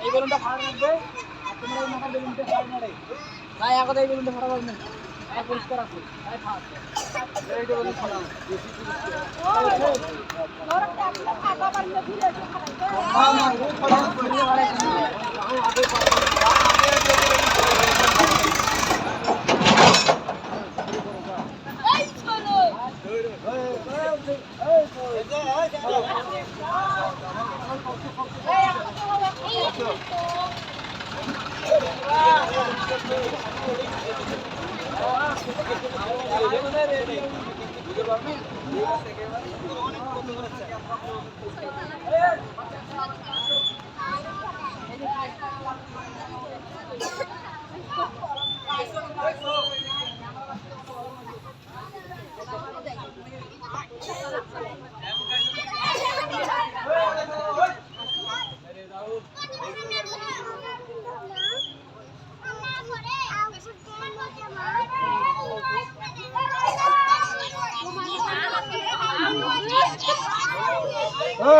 এই বেলুনটা ফাড়া রাখবে তোমরা এই মাথার বেলুনটা ফাড়া নাড়ে তাই আগতে এই বেলুনটা ফাড়া তাই পরিষ্কার আছে তাই ফাড়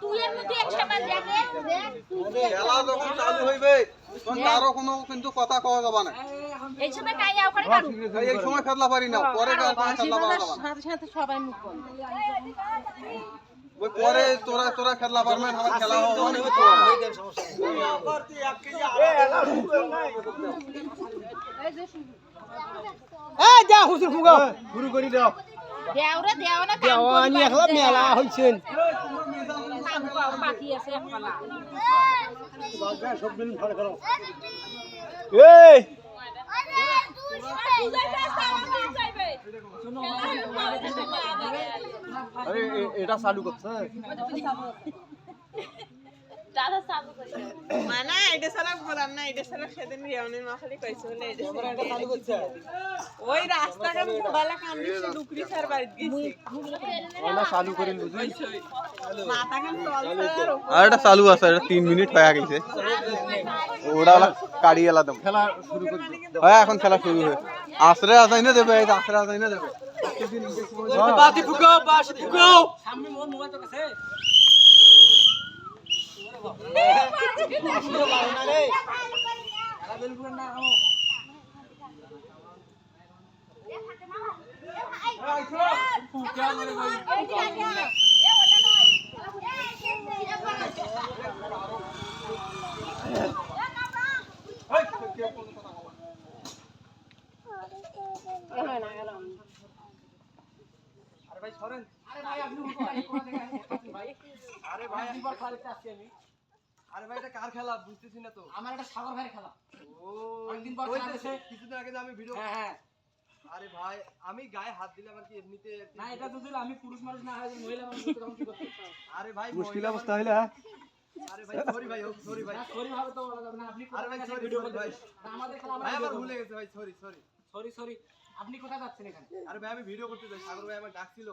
তুই এর মধ্যে একটা বার দেখ দেখ তুই খেলা যখন চালু হইবে তখন কারও কোনো কিন্তু কথা কওয়া যাবে না এই সময় কাই আও কারু এই সময় খেলা পারি না পরে খেলা পারা না। সাথে সাথে সবাই মুখ বন্ধ। ওই পরে তোরা তোরা খেলা পারবে আমার খেলা হবে। না এই যা হুসুর ফুগা। শুরু করি দাও। দেওরে দেও না কাম দেওয়ানি একলা মেলা হইছেন। কর বাকি আছে একপালা এই আরে এ- এটা চালু করছে। দাদা সাবু করে মানে এটা ছাড়া বললাম না এটা ছাড়া সেদিন রিয়াউনের মাখালি কইছে বলে এটা চালু করছে। ওই রাস্তাঘাট বালা কামড়ি ডুকরি স্যার বাড়ি গেছি। ওনা চালু করে লুজুই মাথা খান চলছে আর আর এটা চালু আছে এটা 3 মিনিট হয়ে গেছে। ওটা হলো কাড়ি এলা দম খেলা শুরু করি হ্যাঁ এখন খেলা শুরু হয়ে আশ্রে আজাই না দেবে এই আশ্রে আজাই না দেবে। বাতি ফুগাও বাসি ফুগাও সামনে মোর মোবাইল তো কাছে। আরে ভাই সরেন। আরে ভাই আপনি আরে ভাই একবার আমি। আরে ভাই এটা কার খেলা? বুঝতেছি না তো। আমার একটা সাগর ভাইয়ের খেলা। ও অনেকদিন পর ওই খেলা যে দেখছে। কিছুদিন আগে আমি ভিডিও হ্যাঁ হ্যাঁ। আরে ভাই আমি গায়ে হাত দিলাম আর কি এমনিতে না এটা তো আমি পুরুষ মানুষ না হয় মহিলা মানুষ তো কি করতে আরে ভাই মুশকিল অবস্থা হইলে আরে ভাই সরি ভাই সরি ভাই। সরি ভাবে তো বলা যাবে না আপনি আরে ভাই, sorry, ভিডিও ভাই। আমাদের খেলা ভাই আমার ভুলে গেছে ভাই সরি সরি সরি সরি আপনি কোথায় যাচ্ছেন এখানে? আরে ভাই আমি ভিডিও করতে চাই সাগর ভাই আমার ডাকছিল।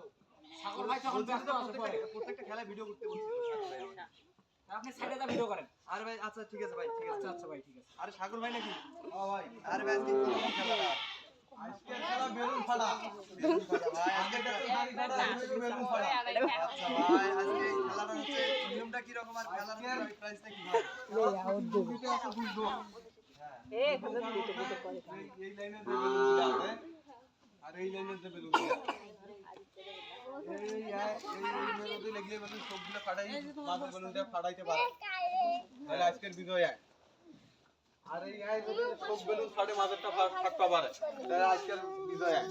সাগর ভাই তখন ব্যস্ত আছে পরে। প্রত্যেকটা খেলায় ভিডিও করতে বলছিল আপনি সাইডে যা ভিডিও করেন। আরে ভাই আচ্ছা ঠিক আছে ভাই ঠিক আছে। আচ্ছা আচ্ছা ভাই ঠিক আছে। আরে সাগর ভাই নাকি? ও ভাই। আরে ভাই আজকে কি খেলাটা আজকে খেলা বেলুন ফাটা বেলুন ফাটা ভাই আজকে বেলুন ফাটা আচ্ছা ভাই আজকে খেলাটা হচ্ছে নিয়মটা কি রকম আর খেলার প্রাইসটা কি ভাই দুটো আছে বুঝব এই এই লাইনে আছে আর এই লাইনে এই এই এই বেলুন সবগুলো ফাটাই মাথার বেলুনটা ফাটাইতে পারে তাহলে আজকের বিজয় আয় আর এই বেলুন ফাটে মাথারটা ফা- ফাটতে পারে তাহলে আজকের বিজয় এক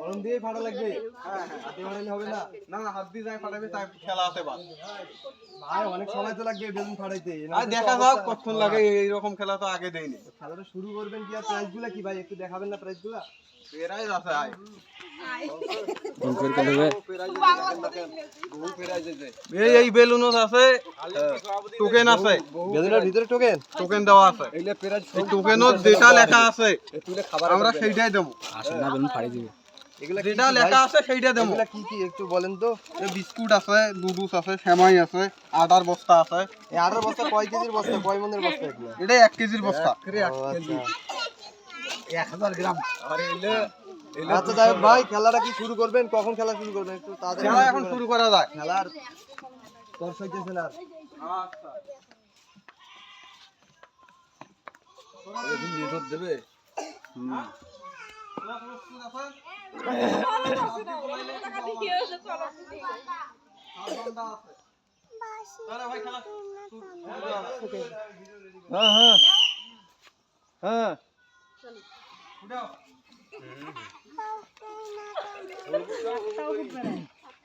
গরম দিয়ে ফাটা লাগবে। হ্যাঁ হ্যাঁ হাতে হবে না। না না হাত দিয়ে যাই ফাটাবে তাই খেলা আছে বাস। ভাই অনেক সময় তো লাগবে বেলুন ফাটাইতে। আর দেখা যাক কতক্ষণ লাগে এইরকম খেলা তো আগে দেয়নি। খেলাটা শুরু করবেন কি আর প্রাইজগুলো কি ভাই? একটু দেখাবেন না প্রাইজগুলো? প্রাইজ আছে এই বেলুন টোকেন আছে বেলুনের ভিতরে টোকেন টোকেন দেওয়া আছে। এই টোকেনত যেটা লেখা আছে আমরা সেইটাই দেবো। যেটা লেখা আছে সেইটা দেবো। কি কি একটু বলেন তো? বিস্কুট আছে নুডলস আছে সেমাই আছে আটার বস্তা আছে। এই আটার বস্তা কয় কেজির বস্তা? কয় মনের বস্তা এগুলো? এটা এক কেজির বস্তা। এক হাজার গ্রাম। আচ্ছা যাই ভাই খেলাটা কি শুরু করবেন? কখন খেলা শুরু করবেন? একটু তাড়াতাড়ি খেলা এখন শুরু করা যায়। খেলার তোর সইতেছে না দেবে? হ্যাঁ হ্যাঁ হ্যাঁ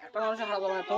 একটা মানুষের হাত বাবা তো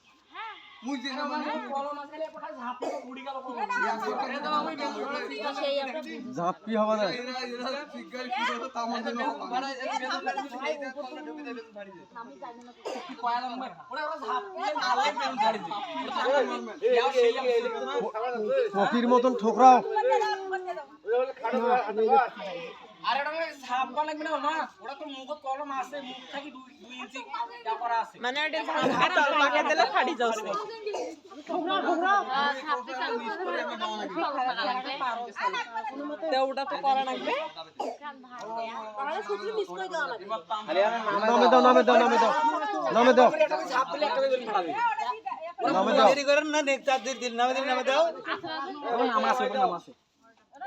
ঝাঁপি হবে না পকির মতন ঠোকরাও আর এটা করা লাগবে না মা। ওটা তো মুখত কলম আছে মুখ থাকি দুই ইঞ্চি করা আছে। মানে ওটা ঝাঁকা তল পাকে দিলে ফাটি যাচ্ছে। তো ওটা তো করা লাগবে। নামে দাও নামে দাও নামে দাও নামে দাও। এটা নামে দাও। নামে দিন নামে দাও। নাম আছে নাম আছে।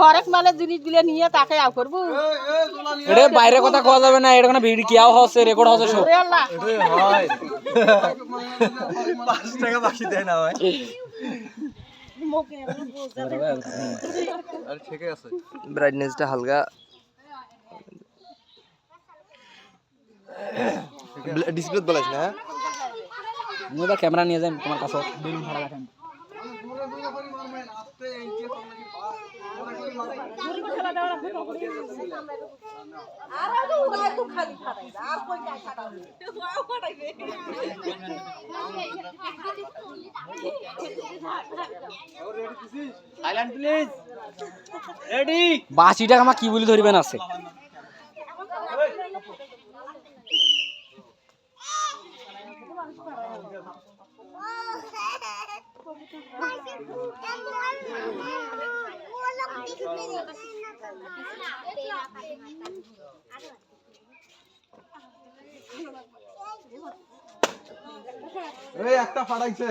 হরেক মালের জিনিসগুলো নিয়ে তাকে আও করব। এটা বাইরে কথা কোয়া যাবে না এটা কোনো ভিডিও কিয়াও হচ্ছে রেকর্ড হচ্ছে সব। ওরে আল্লাহ। পাঁচ টাকা বাকি দেয় না ভাই। আর ঠিকই আছে। ব্রাইটনেসটা হালকা। ডিসপ্লে বলাস না? এবার ক্যামেরা নিয়ে যাই তোমার কাছে। বেলুন প্লিজ রেডি বাসিটা আমার কি বলে ধরবেন আছে? এই একটা ফাটাইছে।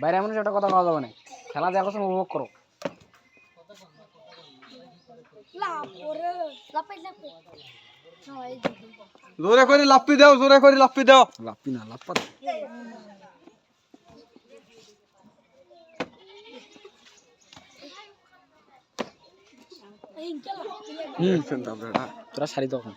বাইরে এমন একটা কথা বলা যাবে না। খেলা দেখো উপভোগ করো। জোরে করে লাপ্পি দাও জোরে করে লাপ্পি দাও। লাপ্পি না লাপ্পা তোরা শাড়ি তখন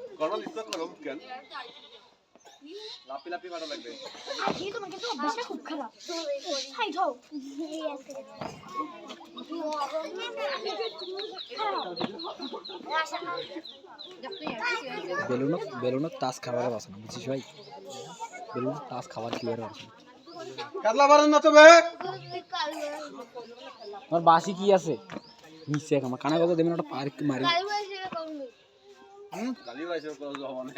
দাঁড়িয়ে থাকি হব না লাপ্পি লাপ্পি কাটা লাগবে। বেলুন বেলুন তাস খাবার বাসনা বুঝছিস ভাই? বেলুন তাস খাবার কি বাসনা কাতলা পারেন না তো বে আমার বাসি কি আছে? মিশে আমার কানা কথা দেবেন ওটা পার্ক মারি। গালি পাইছে হব না